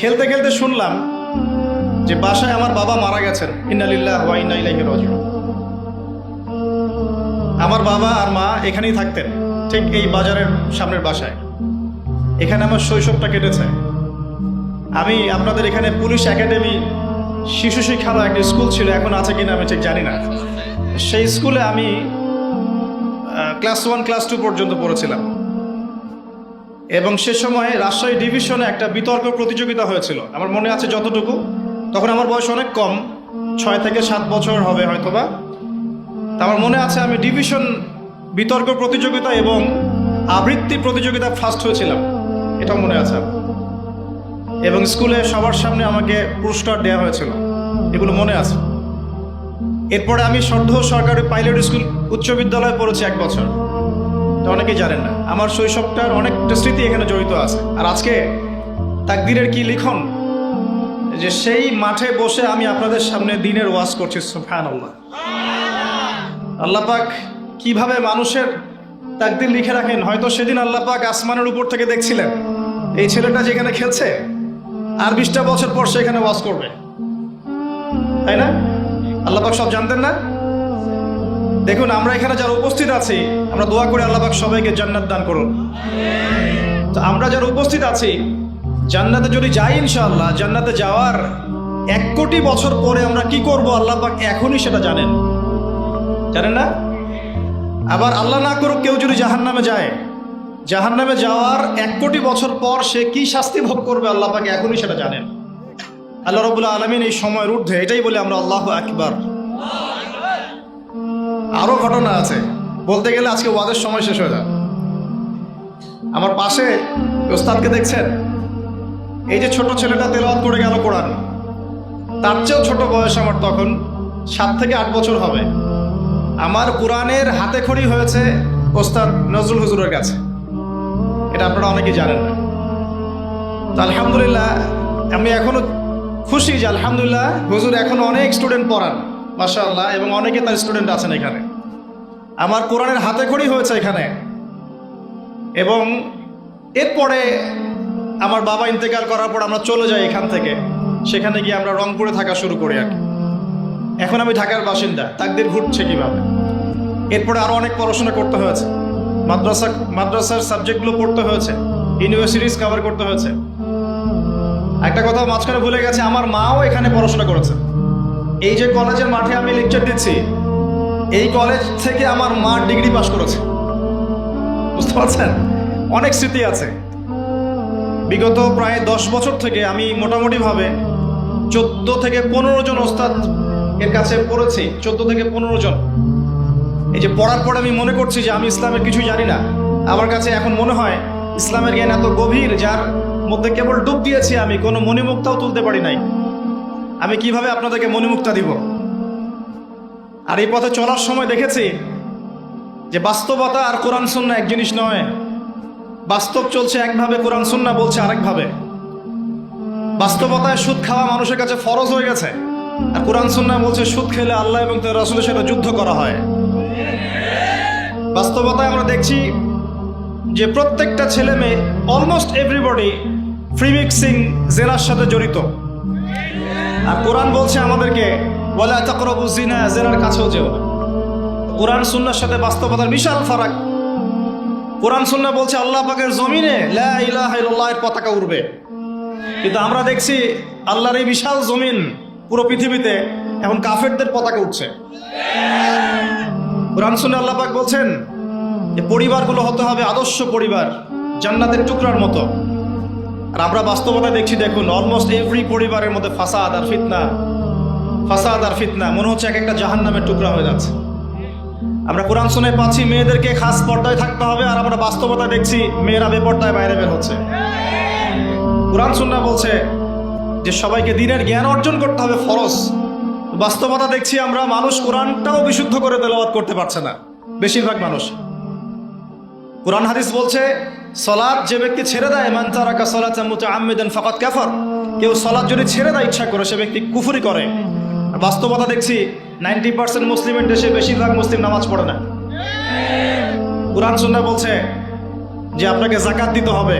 খেলতে খেলতে শুনলাম যে বাসায় আমার বাবা মারা গেছেন। ইন্নালিল্লাহ ইলাইহি রাজিউন। আমার বাবা আর মা এখানেই থাকতেন, ঠিক এই বাজারের সামনের বাসায়। এখানে আমার শৈশবটা কেটেছে। আমি আপনাদের এখানে পুলিশ একাডেমি শিশু শিক্ষালয় একটা স্কুল ছিল, এখন আছে কিনা আমি ঠিক জানি না। সেই স্কুলে আমি ক্লাস ওয়ান ক্লাস টু পর্যন্ত পড়েছিলাম। এবং সে সময় রাজশাহী ডিভিশনে একটা বিতর্ক প্রতিযোগিতা হয়েছিল। আমার মনে আছে যতটুকু। তখন আমার বয়স অনেক কম, ছয় থেকে সাত বছর হবে হয়তোবা। আমার মনে আছে আমি ডিভিশন বিতর্ক প্রতিযোগিতা এবং আবৃত্তি প্রতিযোগিতা ফার্স্ট হয়েছিলাম। এটা মনে আছে এবং স্কুলে সবার সামনে আমাকে পুরস্কার দেওয়া হয়েছিল। এগুলো মনে আছে। এরপরে আমি সর্ধ সরকারি পাইলট স্কুল উচ্চ বিদ্যালয়ে পড়েছি এক বছর। অনেকেই জানেন না। আমার শৈশবটার অনেকটা স্মৃতি এখানে জড়িত আছে। আর আজকে তাকদিরের কি লিখন? যে সেই মাঠে বসে আমি আপনাদের সামনে দিনের ওয়াজ করছি সুফান আল্লাহ আল্লাপাক কীভাবে মানুষের তাকদির লিখে রাখেন? হয়তো সেদিন আল্লাপাক আসমানের উপর থেকে দেখছিলেন, এই ছেলেটা যেখানে খেলছে, আর বিশটা বছর পর সে এখানে ওয়াজ করবে। তাই না? আল্লাপাক সব জানতেন না? দেখুন, আমরা এখানে যারা উপস্থিত আছি, আমরা দোয়া করে আল্লাপাক সবাইকে জান্নাত দান করুন। তো আমরা যারা উপস্থিত আছি, জান্নাতে যদি যাই ইনশাআল্লাহ, জান্নাতে যাওয়ার এক কোটি বছর পরে আমরা কি করব আল্লাপাক এখনই সেটা জানেন। জানেন না? আবার আল্লাহ না করুক কেউ যদি জাহান নামে যায় জাহান নামে যাওয়ার এক কোটি বছর পর সে কি শাস্তি ভোগ করবে, আল্লাহ পাকে এখনই সেটা জানেন। আল্লাহ রবুল্লা আলমিন এই সময়ের ঊর্ধ্বে, এটাই বলে আমরা আল্লাহ আকবার। আরও ঘটনা আছে। বলতে গেলে আজকে ওয়াদের সময় শেষ হয়ে যায়। আমার পাশে ওস্তাদকে দেখছেন? এই যে ছোট ছেলেটা তেলাওয়াত করে গেল কোরআন। তার চেয়েও ছোট বয়স আমার তখন, সাত থেকে আট বছর হবে। আমার কোরআনের হাতে খড়ি হয়েছে ওস্তাদ নজরুল হুজুরের কাছে। এটা আপনারা অনেকেই জানেন না। তো আলহামদুলিল্লাহ, আমি এখনও খুশি যে আলহামদুলিল্লাহ হুজুর এখনও অনেক স্টুডেন্ট পড়ান আল্লাহ এবং অনেকে তার স্টুডেন্ট আছেন এখানে। আমার কোরআনের হাতে খড়ি হয়েছে এখানে। এবং এরপরে আমার বাবা ইন্তেকাল করার পর আমরা চলে যাই এখান থেকে। সেখানে গিয়ে আমরা রংপুরে থাকা শুরু করি আর এখন আমি ঢাকার বাসিন্দা, তাকদের ঘুরছে কীভাবে? এরপরে আরও অনেক পড়াশোনা করতে হয়েছে। মাদ্রাসা, মাদ্রাসার সাবজেক্টগুলো পড়তে হয়েছে। ইউনিভার্সিটিস কভার করতে হয়েছে। একটা কথা মাঝখানে ভুলে গেছে, আমার মাও এখানে পড়াশোনা করেছে। এই যে কলেজের মাঠে আমি লেকচার দিচ্ছি এই কলেজ থেকে আমার মা ডিগ্রি পাশ করেছে। বুঝতে পারছেন? অনেক স্মৃতি আছে। বিগত প্রায় দশ বছর থেকে আমি মোটামুটিভাবে চোদ্দ থেকে পনেরো জন ওস্তাদ এর কাছে পড়েছি, চোদ্দ থেকে পনেরো জন। এই যে পড়ার পর আমি মনে করছি যে আমি ইসলামের কিছুই জানি না। আমার কাছে এখন মনে হয় ইসলামের জ্ঞান এত গভীর, যার মধ্যে কেবল ডুব দিয়েছি আমি, কোনো মণিমুক্তাও তুলতে পারি নাই। আমি কীভাবে আপনাদেরকে মণিমুক্তা দিব? আর এই পথে চলার সময় দেখেছি যে বাস্তবতা আর কোরআন সুন্না এক জিনিস নয়। বাস্তব চলছে একভাবে, কোরআন সুন্না বলছে আরেকভাবে। বাস্তবতায় সুদ খাওয়া মানুষের কাছে ফরজ হয়ে গেছে, আর কোরআন সুন্না বলছে সুদ খেলে আল্লাহ এবং তার রসুলের সাথে যুদ্ধ করা হয়। বাস্তবতায় আমরা দেখছি যে প্রত্যেকটা ছেলে মেয়ে অলমোস্ট এভরিবডি ফ্রি মিক্সিং জেনার সাথে জড়িত। আর কোরআন বলছে আমাদেরকে বলে তাকরবু জিনা জেনার কাছেও যেও না। কোরআন সুন্নার সাথে বাস্তবতার বিশাল ফারাক। কোরআন সুন্না বলছে, আল্লাহ পাকের জমিনে লা ইলাহা ইল্লাল্লাহ এর পতাকা উড়বে। কিন্তু আমরা দেখছি, আল্লাহর এই বিশাল জমিন পুরো পৃথিবীতে এখন কাফেরদের পতাকা উঠছে কোরআন শুনে আল্লাহ পাক বলছেন যে পরিবারগুলো হতে হবে আদর্শ পরিবার, জান্নাতের টুকরার মতো। আর আমরা বাস্তবতা দেখছি, দেখুন অলমোস্ট এভরি পরিবারের মধ্যে ফাসাদ আর ফিতনা ফাসাদ আর ফিতনা, মনে হচ্ছে এক একটা জাহান নামের টুকরা হয়ে যাচ্ছে। আমরা কোরআন শুনে পাচ্ছি, মেয়েদেরকে খাস পর্দায় থাকতে হবে আর আমরা বাস্তবতা দেখছি, মেয়েরা বেপর্দায় বাইরে বের হচ্ছে। কোরআন সুন্না বলছে যে সবাইকে দিনের জ্ঞান অর্জন করতে হবে ফরজ। বাস্তবতা দেখছি আমরা, মানুষ কোরআনটাও বিশুদ্ধ করে তেলাওয়াত করতে পারছে না, বেশিরভাগ মানুষ। কোরআন হাদিস বলছে সলাদ যে ব্যক্তি ছেড়ে দেয়, মান তারাকা সলাত মুতাআম্মিদান ফাকাত কাফার, কেউ সলাদ যদি ছেড়ে দেয় ইচ্ছা করে, সে ব্যক্তি কুফুরি করে। বাস্তবতা দেখছি নাইনটি পার্সেন্ট মুসলিমের দেশে বেশিরভাগ মুসলিম নামাজ পড়ে না। কোরআন সুন্না বলছে যে আপনাকে জাকাত দিতে হবে।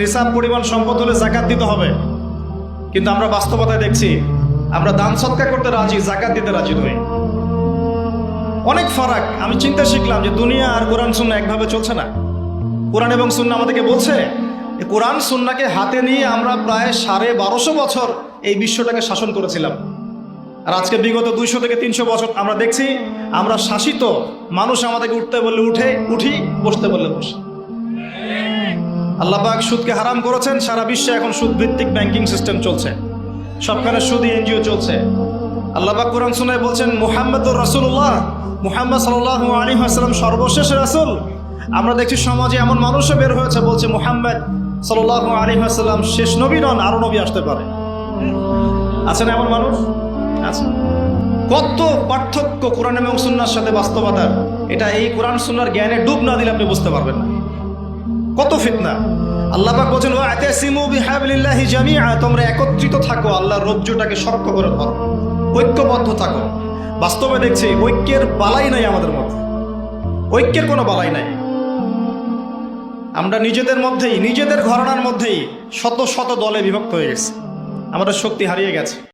নিসাব পরিমাণ সম্পদ হলে জাকাত দিতে হবে। কিন্তু আমরা বাস্তবতায় দেখছি, আমরা দান সৎকার করতে রাজি জাকাত দিতে রাজি নই। অনেক ফারাক, আমি চিন্তা শিখলাম যে দুনিয়া আর কোরআন সুন্না একভাবে চলছে না। কোরআন এবং সুন্না আমাদেরকে বলছে কোরআন সুন্নাকে হাতে নিয়ে আমরা প্রায় সাড়ে বারোশো বছর এই বিশ্বটাকে শাসন করেছিলাম। আর আজকে বিগত দুইশো থেকে তিনশো বছর আমরা দেখছি, আমরা শাসিত মানুষ আমাদেরকে উঠতে বললে উঠে, উঠি, বসতে বললে বসে। আল্লাপাক সুদকে হারাম করেছেন, সারা বিশ্বে এখন সুদ ভিত্তিক ব্যাংকিং সিস্টেম চলছে। সবখানে সুদ এনজিও চলছে। আল্লাহ কোরআন শুনে বলছেন, মুহাম্মদুর রাসূলুল্লাহ। মুহাম্মদ আলাইহি ওয়াসাল্লাম সর্বশেষ রাসূল। আমরা দেখছি সমাজে এমন মানুষও বের হয়েছে, বলছে, মুহাম্মদ আলাইহি ওয়াসাল্লাম শেষ নবী নন, আরও নবী আসতে পারে। আছেন এমন মানুষ? আছে। কত পার্থক্য কোরআন এবং সুন্নার সাথে বাস্তবতার। এটা এই কোরআন, সুন্নার জ্ঞানে ডুব না দিলে আপনি বুঝতে পারবেন না। কত ফিতনা। আল্লাহ পাক বলেন ওয়া আতাসিমু বিহাবলিল্লাহি জামিআ। তোমরা একত্রিত থাকো, আল্লাহর রজ্জুটাকে শক্ত করে ধরো। ঐক্যবদ্ধ থাকো। বাস্তবে দেখছি, ঐক্যের বালাই নাই আমাদের মধ্যে। ঐক্যের কোনো বালাই নাই। আমরা নিজেদের মধ্যেই, নিজেদের ঘরানার মধ্যেই শত শত দলে বিভক্ত হয়ে গেছি। আমাদের শক্তি হারিয়ে গেছে।